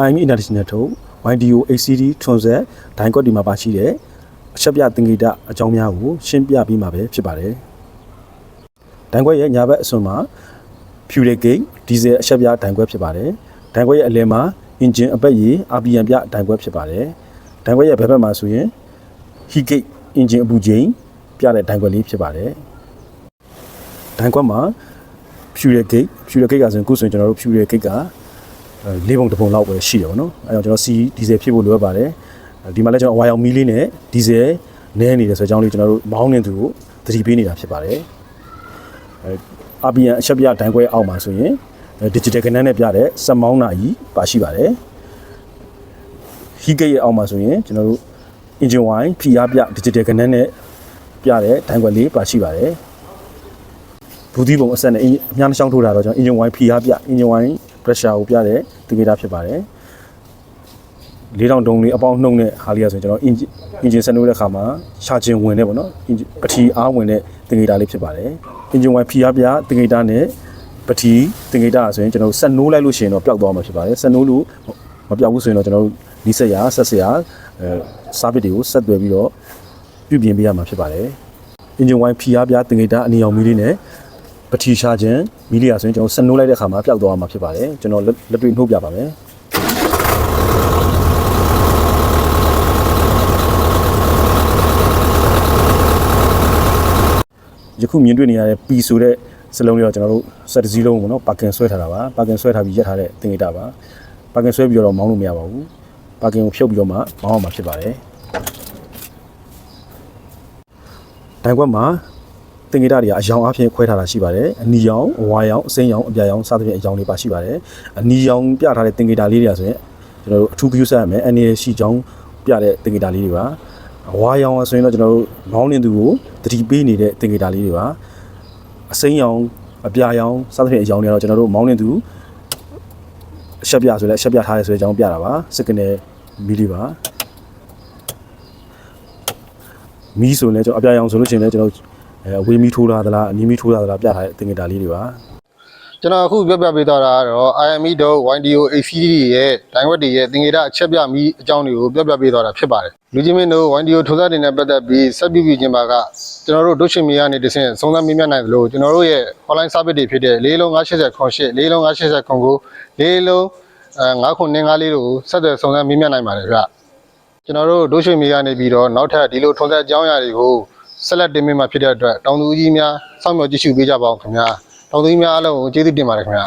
IME International ထုတ် YDO ACD ထွန်ဆက်ဒိုင်ကွက်ဒီမှာပါရှိတဲ့အချက်ပြသင်္ကေတအကြောင်းများကိုရှင်းပြပြီးမှာပဲဖြစ်ပါတယ်။ဒိုင်ကွက်ရဲ့ညာဘက်အစွန်မှာ fuel gate ဒီဇယ်အချက်ပြဒိုင်ကွက်ဖြစ်ပါတယ်။ဒိုင်ကွက်ရဲ့အလယ်မှာ engine အပတ်ရည် RPM ပြဒိုင်ကွက်ဖြစ်ပါတယ်။ဒိုင်ကွက်ရဲ့ဘက်ဘက်မှာဆိုရင် heat gate engine အပူချိန်ပြတဲ့ဒိုင်ကွက်လေးဖြစ်ပါတယ်။ဒိုင်ကွက်မှာ fuel gate fuel gate ကဆိုရင်ခုဆိုရင်ကျွန်တော်တို့ fuel gate ကအဲ လေးပုံတစ်ပုံလောက်ပဲရှိတယ်ဗောနော်အဲတော့ကျွန်တော် C ဒီဇယ်ဖြစ်ဖို့လိုအပ်ပါတယ်ဒီမှာလည်းကျွန်တော်အဝါရောင်မီးလေးနဲ့ဒီဇယ်နည်းနေတယ်ဆိုတဲ့အကြောင်းလေးကျွန်တော်တို့မောင်းနေသူကိုသတိပေးနေတာဖြစ်ပါတယ်အဲ RPM အချက်ပြဒိုင်ခွဲအောက်မှာဆိုရင် digital ကဏ္ဍနဲ့ပြတဲ့စက်မောင်းနာကြီးပါရှိပါတယ် heat gate ရဲ့အောက်မှာဆိုရင်ကျွန်တော်တို့ engine wine ဖိအားပြ digital ကဏ္ဍနဲ့ပြတဲ့ဒိုင်ခွဲလေးပါရှိပါတယ်ဘူးဒီပုံအဆက်နဲ့အများနှချောင်းထိုးတာတော့ကျွန်တော် engine wine ဖိအားပြ engine wine pressure ကိုပြတဲ့ဒီကေတာဖြစ်ပါတယ်လေးတောင်တုံးလေးအပေါင်းနှုံးတဲ့ဟာလေးရဆိုရင်ကျွန်တော် engine engine ဆက်နှိုးတဲ့ခါမှာရှာခြင်းဝင်တဲ့ပေါ့နော် engine ပထီအားဝင်တဲ့ဒီကေတာလေးဖြစ်ပါတယ် engine wine ဖိအားပြဒီကေတာနဲ့ပထီဒီကေတာဆိုရင်ကျွန်တော်ဆက်နှိုးလိုက်လို့ရှိရင်တော့ပျောက်သွားမှာဖြစ်ပါတယ်ဆက်နှိုးလို့မပျောက်ဘူးဆိုရင်တော့ကျွန်တော်တို့နီးစက်ရဆက်စရာအဲစားပစ်တွေကိုဆက်သွယ်ပြီးတော့ပြုပြင်ပေးရမှာဖြစ်ပါတယ် engine wine ဖိအားပြတင်ကေတာအနီရောင်မီးလေးနဲ့ ပထီရှာခြင်းမီးလေးရဆိုရင်ကျွန်တော်ဆက်နှိုးလိုက်တဲ့ခါမှာပျောက်သွားမှာဖြစ်ပါတယ်ကျွန်တော်လက်လက်တွေ့နှိုးပြပါမယ်ယခုမြင်တွေ့နေရတဲ့ P ဆိုတဲ့စလုံးလေးတော့ကျွန်တော်တို့ဆက်တစ်စီးလုံးပေါ့နော်ပါကင်ဆွဲထားတာပါပါကင်ဆွဲထားပြီးရက်ထားတဲ့တင်ကေတာပါပါကင်ဆွဲပြီးတော့မောင်းလို့မရပါဘူးပါကင်ကိုဖြုတ်ပြီးတော့မှမောင်းအောင်မှာဖြစ်ပါတယ်တိုင်ကွက်မှာ တင်ကေတာတွေကအယောင်အဖြစ်ခွဲထားတာရှိပါတယ်အနီရောင်အဝါရောင်အစိမ်းရောင်အပြာရောင်စသဖြင့်အယောင်တွေပါရှိပါတယ်အနီရောင်ပြထားတဲ့တင်ကေတာလေးတွေကဆိုရင်ကျွန်တော်တို့အထူး view ဆက်ရမယ်အနေရှိချောင်းပြတဲ့တင်ကေတာလေးတွေပါအဝါရောင်ဆိုရင်တော့ကျွန်တော်တို့မောင်းနေသူကိုတတိပေးနေတဲ့တင်ကေတာလေးတွေပါအစိမ်းရောင်အပြာရောင်စသဖြင့်အယောင်တွေကတော့ကျွန်တော်တို့မောင်းနေသူအချက်ပြဆိုလဲအချက်ပြထားရဲဆိုတဲ့အကြောင်းပြတာပါစကနေမီလီပါမီးဆိုရင်လည်းကျွန်တော်အပြာရောင်ဆိုလို့ရှိရင်လည်းကျွန်တော် အဲအဝေးမီးထိုးလာသလားအနီးမီးထိုးလာသလားပြထားတဲ့တင်ကေတာလေးတွေပါကျွန်တော်အခုပြောပြပေးသွားတာကတော့ IME တို့ YDO ACD ရဲ့ဒိုင်ဝက်တွေရဲ့သင်္ကေတအချက်ပြမီအကြောင်းတွေကိုပြောပြပေးသွားတာဖြစ်ပါတယ်လူကြီးမင်းတို့ YDO ထိုးစားတွေနဲ့ပတ်သက်ပြီးဆက်ပြုပြီးခြင်းပါကကျွန်တော်တို့ဒုရှင်မီကနေတဆင့်စုံစမ်းမေးမြန်းနိုင်သလိုကျွန်တော်တို့ရဲ့ online service တွေဖြစ်တဲ့လေးလုံး980ခွန်8လေးလုံး980ခွန်9လေးလုံးအဲ9ခွန်9 5လေးတို့ဆက်သွယ်စုံစမ်းမေးမြန်းနိုင်ပါတယ်ဗျကျွန်တော်တို့ဒုရှင်မီကနေပြီးတော့နောက်ထပ်ဒီလိုထုံးဆက်အကြောင်းအရာတွေကို ဆက်လက်တင်ပြမှာဖြစ်တဲ့အတွက်တောင်သူကြီးများစောင့်မျှော်ကြည့်ရှုပေးကြပါအောင်ခင်ဗျာတောင်သူကြီးများအားလုံးကိုကျေးဇူးတင်ပါတယ်ခင်ဗျာ